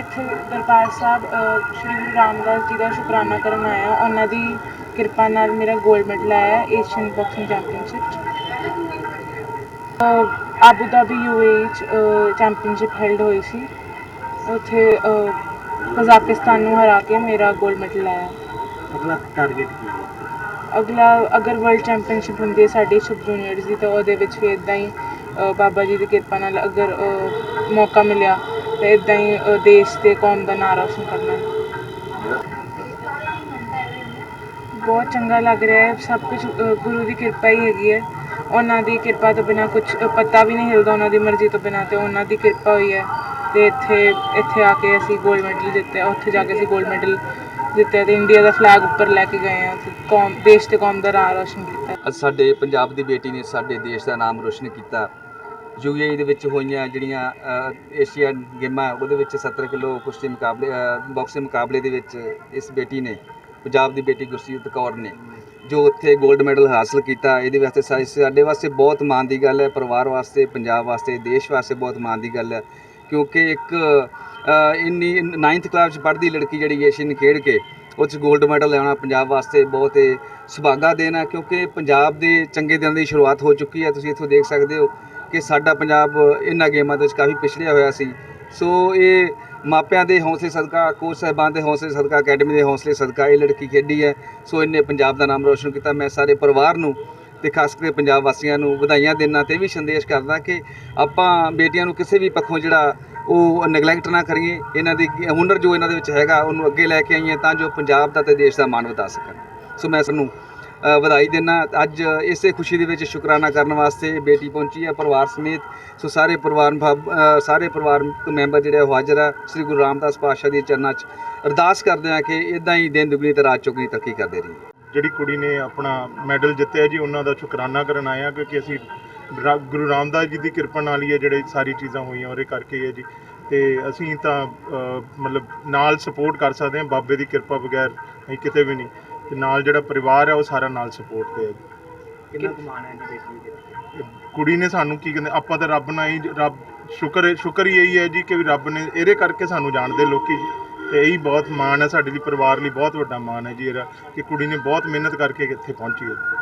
ਇੱਥੇ ਦਰਬਾਰ ਸਾਹਿਬ ਸ਼੍ਰੀ ਗੁਰੂ ਰਾਮਦਾਸ ਜੀ ਦਾ ਸ਼ੁਕਰਾਨਾ ਕਰਨ ਆਏ ਹਾਂ। ਉਹਨਾਂ ਦੀ ਕਿਰਪਾ ਨਾਲ ਮੇਰਾ 골ਡ ਮੈਡਲ ਆਇਆ ਏਸ਼ੀਅਨ ਬਾਕਸਿੰਗ ਚੈਂਪੀਅਨਸ਼ਿਪ 'ਚ। ਆਬੂ ਧਾਬੀ ਯੂਏਈ 'ਚ ਚੈਂਪੀਅਨਸ਼ਿਪ ਹੈਲਡ ਹੋਈ ਸੀ। ਉੱਥੇ ਕਜ਼ਾਕਿਸਤਾਨ ਨੂੰ ਹਰਾ ਕੇ ਮੇਰਾ 골ਡ ਮੈਡਲ ਆਇਆ ਅਗਲਾ ਟਾਰਗੇਟ ਕੀ ਹੈ? ਅਗਲਾ ਅਗਰ ਵਰਲਡ ਚੈਂਪੀਅਨਸ਼ਿਪ ਹੁੰਦੀ ਹੈ ਸਾਡੀ ਸਬ ਜੂਨੀਅਰਸ ਦੀ ਤਾਂ ਉਹਦੇ ਵਿੱਚ ਵੀ ਇਦਾਂ ਹੀ ਬਾਬਾ ਜੀ ਦੀ ਕਿਰਪਾ ਨਾਲ ਅਗਰ ਮੌਕਾ ਮਿਲਿਆ ਤਾਂ ਇਦਾਂ ਹੀ ਅ, ਦੇਸ਼ ਤੇ ਕੌਮ ਦਾ ਨਾਂ ਰੋਸ਼ਨ ਕਰਨਾ। ਬਹੁਤ ਚੰਗਾ ਲੱਗ ਰਿਹਾ ਹੈ। ਸਭ ਕੁਝ ਗੁਰੂ ਦੀ ਕਿਰਪਾ ਹੀ ਹੈਗੀ ਹੈ। ਉਹਨਾਂ ਦੀ ਕਿਰਪਾ ਤੋਂ ਬਿਨਾ ਕੁਝ ਪਤਾ ਵੀ ਨਹੀਂ ਹਿਲਦਾ ਉਹਨਾਂ ਦੀ ਮਰਜ਼ੀ ਤੋਂ ਬਿਨਾ ਤੇ ਉਹਨਾਂ ਦੀ ਕਿਰਪਾ ਹੋਈ ਹੈ। ਤੇ ਇੱਥੇ ਇੱਥੇ ਆ ਕੇ ਅਸੀਂ 골ਡ ਮੈਡਲ ਜਿੱਤਿਆ ਉੱਥੇ ਜਾ ਕੇ ਅਸੀਂ 골ਡ ਮੈਡਲ ਜਿੱਤਿਆ ਤੇ ਇੰਡੀਆ ਦਾ ਫਲੈਗ ਉੱਪਰ ਲੈ ਕੇ ਗਏ ਆ ਤੇ ਕੌਮ ਦੇਸ਼ ਤੇ ਕੌਮ ਦਾ ਨਾਂ ਰੋਸ਼ਨ ਕੀਤਾ। ਅੱਜ ਸਾਡੇ ਪੰਜਾਬ ਦੀ ਬੇਟੀ ਨੇ ਸਾਡੇ ਦੇਸ਼ ਦਾ ਨਾਮ ਰੋਸ਼ਨ ਕੀਤਾ। ਯੂਏਈ ਦੇ ਵਿੱਚ ਹੋਈਆਂ ਜਿਹੜੀਆਂ ਅ, ਏਸ਼ੀਅਨ ਗੇਮਾਂ ਉਹਦੇ ਵਿੱਚ 70 ਕਿਲੋ ਕੁਸ਼ਤੀ ਮੁਕਾਬਲੇ ਬਾਕਸਿੰਗ ਮੁਕਾਬਲੇ ਦੇ ਵਿੱਚ ਇਸ ਬੇਟੀ ਨੇ ਪੰਜਾਬ ਦੀ ਬੇਟੀ ਗੁਰਸੀਤ ਕੌਰ ਨੇ ਜੋ ਉੱਥੇ 골ਡ ਮੈਡਲ ਹਾਸਲ ਕੀਤਾ। ਇਹਦੇ ਵਾਸਤੇ ਸਾਡੇ ਵਾਸਤੇ ਬਹੁਤ ਮਾਣ ਦੀ ਗੱਲ ਹੈ ਪਰਿਵਾਰ ਵਾਸਤੇ ਪੰਜਾਬ ਵਾਸਤੇ ਦੇਸ਼ ਵਾਸਤੇ ਬਹੁਤ ਮਾਣ ਦੀ ਗੱਲ ਹੈ। ਕਿਉਂਕਿ ਇੱਕ ਇੰਨੀ 9th ਕਲਾਸ ਚ ਪੜ੍ਹਦੀ ਲੜਕੀ ਜਿਹੜੀ ਏਸ਼ੀਅਨ ਖੇਡ ਕੇ ਉਹ 'ਚ 골ਡ ਮੈਡਲ ਲਿਆਉਣਾ ਪੰਜਾਬ ਵਾਸਤੇ ਬਹੁਤ ਹੀ ਸੁਭਾਗਾ ਦੇਣ ਹੈ, ਕਿਉਂਕਿ ਪੰਜਾਬ ਦੇ ਚੰਗੇ ਦਿਨ ਦੀ ਸ਼ੁਰੂਆਤ ਹੋ ਚੁੱਕੀ ਹੈ। ਤੁਸੀਂ ਇੱਥੋਂ ਦੇਖ ਸਕਦੇ ਹੋ ਕਿ ਸਾਡਾ ਪੰਜਾਬ ਇਹਨਾਂ ਗੇਮਾਂ ਦੇ ਵਿੱਚ ਕਾਫੀ ਪਿਛੜਿਆ ਹੋਇਆ ਸੀ। ਸੋ ਇਹ ਮਾਪਿਆਂ ਦੇ ਹੌਸਲੇ ਸਦਕਾ ਕੋਚ ਸਾਹਿਬਾਨ ਦੇ ਹੌਸਲੇ ਸਦਕਾ ਅਕੈਡਮੀ ਦੇ ਹੌਸਲੇ ਸਦਕਾ ਇਹ ਲੜਕੀ ਖੇਡੀ ਹੈ। ਸੋ ਇਹਨੇ ਪੰਜਾਬ ਦਾ ਨਾਮ ਰੋਸ਼ਨ ਕੀਤਾ। ਮੈਂ ਸਾਰੇ ਪਰਿਵਾਰ ਨੂੰ ਤੇ ਖਾਸ ਕਰਕੇ ਪੰਜਾਬ ਵਾਸੀਆਂ ਨੂੰ ਵਧਾਈਆਂ ਦੇਣਾ ਤੇ ਇਹ ਵੀ ਸੰਦੇਸ਼ ਕਰਦਾ ਕਿ ਆਪਾਂ ਬੇਟੀਆਂ ਨੂੰ ਕਿਸੇ ਵੀ ਪੱਖੋਂ ਜਿਹੜਾ ਉਹ ਨੈਗਲੈਕਟ ਨਾ ਕਰੀਏ, ਇਹਨਾਂ ਦੀ ਹੁਨਰ ਜੋ ਇਹਨਾਂ ਦੇ ਵਿੱਚ ਹੈਗਾ, ਉਹਨੂੰ ਅੱਗੇ ਲੈ ਕੇ ਆਈਏ ਤਾਂ ਜੋ ਪੰਜਾਬ ਦਾ ਤੇ ਦੇਸ਼ ਦਾ ਮਾਣ ਵਧਾ ਸਕਣ। ਸੋ ਮੈਂ ਸਾਨੂੰ ਵਧਾਈ ਦੇਣਾ ਅੱਜ ਇਸੇ ਖੁਸ਼ੀ ਦੇ ਵਿੱਚ ਸ਼ੁਕਰਾਨਾ ਕਰਨ ਵਾਸਤੇ ਬੇਟੀ ਪਹੁੰਚੀ ਹੈ ਪਰਿਵਾਰ ਸਮੇਤ। ਸੋ ਸਾਰੇ ਪਰਿਵਾਰ ਸਾਰੇ ਪਰਿਵਾਰ ਮੈਂਬਰ ਜਿਹੜੇ ਉਹ ਹਾਜ਼ਰ ਆ। ਸ੍ਰੀ ਗੁਰੂ ਰਾਮਦਾਸ ਪਾਤਸ਼ਾਹ ਦੀ ਚਰਨਾਂ 'ਚ ਅਰਦਾਸ ਕਰਦੇ ਆ ਕਿ ਇਦਾਂ ਹੀ ਦਿਨ ਦੁਗਣੀ ਤੇ ਰਾਤ ਚੌਗਣੀ ਤਰੱਕੀ ਕਰਦੇ ਰਹੀਏ। ਜਿਹੜੀ ਕੁੜੀ ਨੇ ਆਪਣਾ ਮੈਡਲ ਜਿੱਤਿਆ ਜੀ ਉਹਨਾਂ ਦਾ ਸ਼ੁਕਰਾਨਾ ਕਰਨ ਹਾਂ ਕਿਉਂਕਿ ਅਸੀਂ ਰਾ- ਗੁਰੂ ਰਾਮਦਾਸ ਜੀ ਦੀ ਕਿਰਪਾ ਨਾਲ ਹੀ ਇਹ ਜਿਹੜੇ ਸਾਰੀ ਚੀਜ਼ਾਂ ਹੋਈਆਂ ਉਹਦੇ ਕਰਕੇ ਹੀ ਹੈ ਜੀ। ਤੇ ਅਸੀਂ ਤਾਂ ਮਤਲਬ ਨਾਲ ਸਪੋਰਟ ਕਰ ਸਕਦੇ ਹਾਂ ਬਾਬੇ ਦੀ ਕਿਰਪਾ ਬਗੈਰ ਅਸੀਂ ਕਿਤੇ ਵੀ ਨਹੀਂ। ਤੇ ਨਾਲ ਜਿਹੜਾ ਪਰਿਵਾਰ ਹੈ ਉਹ ਸਾਰਾ ਨਾਲ ਸਪੋਰਟ ਤੇ ਹੈ ਜੀ। ਕਿੰਨਾ ਕੁ ਮਾਣ ਹੈ ਜੀ ਬੇਟੀ ਦੇ ਤੇ ਕੁੜੀ ਨੇ ਸਾਨੂੰ ਕੀ ਕਹਿੰਦੇ ਆਪਾਂ ਤਾਂ ਰੱਬ ਨਾਲ ਹੀ ਰੱਬ ਸ਼ੁਕਰ ਸ਼ੁਕਰ ਹੀ ਇਹੀ ਹੈ ਜੀ ਕਿ ਵੀ ਰੱਬ ਨੇ ਇਹਦੇ ਕਰਕੇ ਸਾਨੂੰ ਜਾਣਦੇ ਲੋਕੀ। ਜੀ ਤੇ ਇਹੀ ਬਹੁਤ ਮਾਣ ਹੈ, ਸਾਡੇ ਲਈ ਪਰਿਵਾਰ ਲਈ ਬਹੁਤ ਵੱਡਾ ਮਾਣ ਹੈ ਜੀ ਇਹਦਾ, ਕਿ ਕੁੜੀ ਨੇ ਬਹੁਤ ਮਿਹਨਤ ਕਰਕੇ ਇੱਥੇ ਪਹੁੰਚੀ ਹੈ।